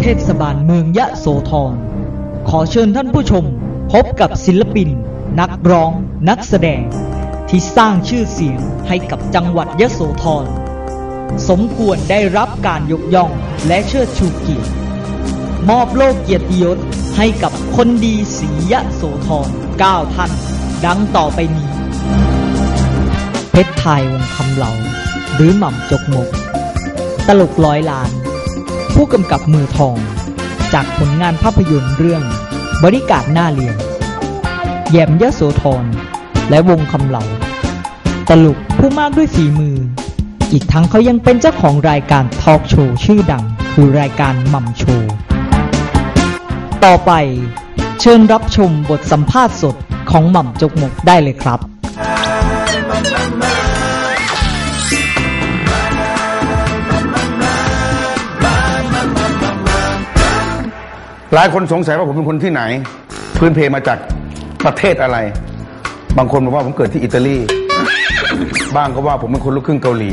เทศบาลเมืองยะโสธร ขอเชิญท่านผู้ชม พบกับศิลปิน นักร้อง นักแสดง ที่สร้างชื่อเสียงให้กับจังหวัดยะโสธร สมควรได้รับการยกย่องและเชิดชูเกียรติ มอบโลกเกียรติยศให้กับคนดีศรียะโสธร9ท่าน ดังต่อไปนี้ เพชรไทยวงคำเหลาหรือหม่ำจกมก ตลกร้อยล้าน ผู้กำกับมือทอง จากผลงานภาพยนตร์เรื่อง บริการหน้าเรียนแยมยะโสธรและวงคำเหลาตลกผู้มากด้วยฝีมือ อีกทั้งเขายังเป็นเจ้าของรายการทอล์กโชว์ชื่อดัง คือรายการหม่ำโชว์ต่อไป เชิญรับชมบทสัมภาษณ์สดของหม่ำจกมกได้เลยครับ หลายคนสงสัยว่าผมเป็นคนที่ไหน พื้นเพมาจากประเทศอะไร บางคนบอกว่าผมเกิดที่อิตาลีบ้างก็ว่าผมเป็นคนลูกครึ่งเกาหลี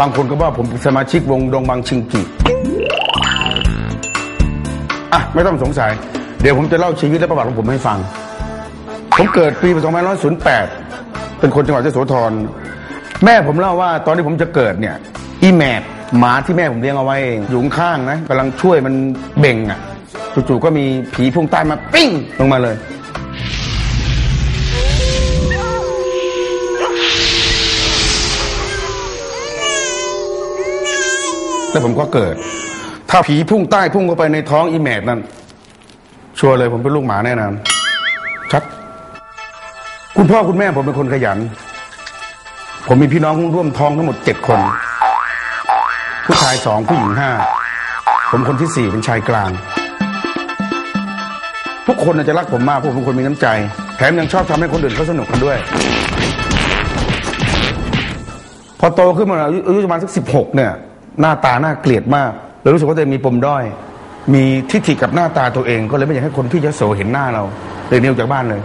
บางคนก็ว่าผมเป็นสมาชิกวงดงบังชิงกิอะไม่ต้องสงสัย เดี๋ยวผมจะเล่าชีวิตและประวัติของผมให้ฟัง ผมเกิดปี2508 เป็นคนจังหวัดยโสธร แม่ผมเล่าว่าตอนที่ผมจะเกิดเนี่ย อีแมด หมาที่แม่ผมเลี้ยงเอาไว้เองอยู่ข้างนะกำลังช่วยมันเบ่งอะจู่ๆก็มีผีพุ่งใต้มาปิ้งลงมาเลยแล้วผมก็เกิด ถ้าผีพุ่งใต้พุ่งเข้าไปในท้องอีแมดนั่นชัวร์เลยผมเป็นลูกหมาแน่นอนชัดคุณพ่อคุณแม่ผมเป็นคนขยัน ผมมีพี่น้องร่วมท้องทั้งหมดเจ็ดคน ผู้ชายสองผู้หญิงห้าผมคนที่สี่เป็นชายกลาง ทุกคนจะรักผมมากเพราะผมเป็นคนมีน้ำใจ แถมยังชอบทำให้คนอื่นเขาสนุกกันด้วย พอโตขึ้นมาอายุประมาณสักสิบหกเนี่ย หน้าตาน่าเกลียดมากเลยรู้สึกว่าตัวเองมีปมด้อย มีทิฐิกับหน้าตาตัวเอง ก็เลยไม่อยากให้คนที่ยโสเห็นหน้าเราเลยหนีออกจากบ้านเลย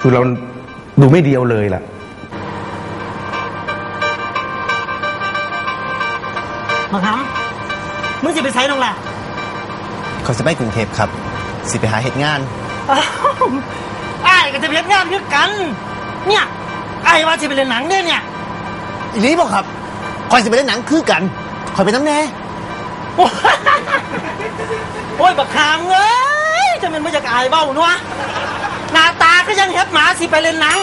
คือเราดูไม่เดียวเลยล่ะมาครับมึงสิไปใช้ตรงแหละเขาจะไปกรุงเทพครับ สิไปหาเหตุงานอ้าวไอ้ายก็จะไปเฮ็ดงานคือกัน เนี่ยไอ้ายว่าจะไปเล่นหนังเนี่ยเนี่ยอีนี้บอกครับคอยสิไปเล่นหนังคือกันคอยเป็นน้ำแน่โอ้ยโอ้ยบักขามเอ้ยจะเป็นมาจากอายเบ้าหนัวหน้าตา ก็ยังเฮ็ดหมาสิไปเล่นหนัง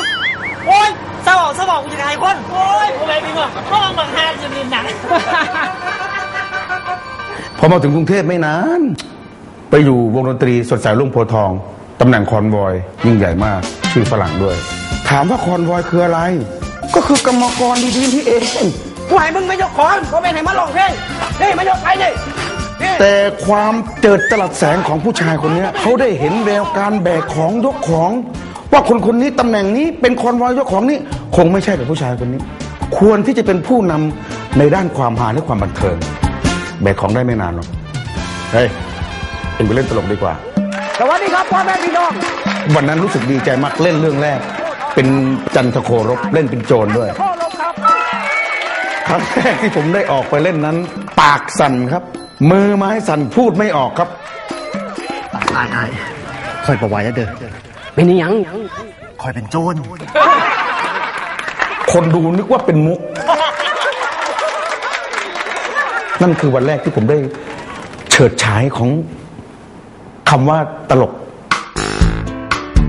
โอ้ยสบอกสบอกกูจะอายคน โอ้ยกูไปพี่น้องเพราะว่าบักฮาจะเล่นหนัง พอมาถึงกรุงเทพไม่นาน ไปอยู่วงดนตรีสดใสรุ่งโพธิ์ทอง ตำแหน่งคอนวอย ยิ่งใหญ่มากชื่อฝรั่งด้วย ถามว่าคอนวอยคืออะไร ก็คือกรรมกรดีๆที่เอง กูให้มึงไม่ยกของกูไม่ให้มาลองเพลงนี่มายกไปนี่นี่แต่ความเจิดจรัสแสงของผู้ชายคนเนี้ยเขาได้เห็นแววการแบกของยกของ ว่าคนคนนี้ตำแหน่งนี้เป็นคอนวอยยกของนี่คงไม่ใช่กับผู้ชายคนนี้ ควรที่จะเป็นผู้นำในด้านความหาและความบันเทิงแบกของได้ไม่นานหรอกเฮ้ยเอ็งไปเล่นตลกดีกว่าสวัสดีครับพ่อแม่พี่น้องวันนั้นรู้สึกดีใจมากเล่นเรื่องแรก เป็นจันทโครบเล่นเป็นโจรด้วยพ่อลบครับครั้งแรกที่ผมได้ออกไปเล่นนั้น ปากสั่นครับ มือไม้สั่นพูดไม่ออกครับอายอายคอยประวายแล้วเด้อ เป็นยังคอยเป็นโจรคนดูนึกว่าเป็นมุก นั่นคือวันแรกที่ผมได้เฉิดฉายของคำว่าตลก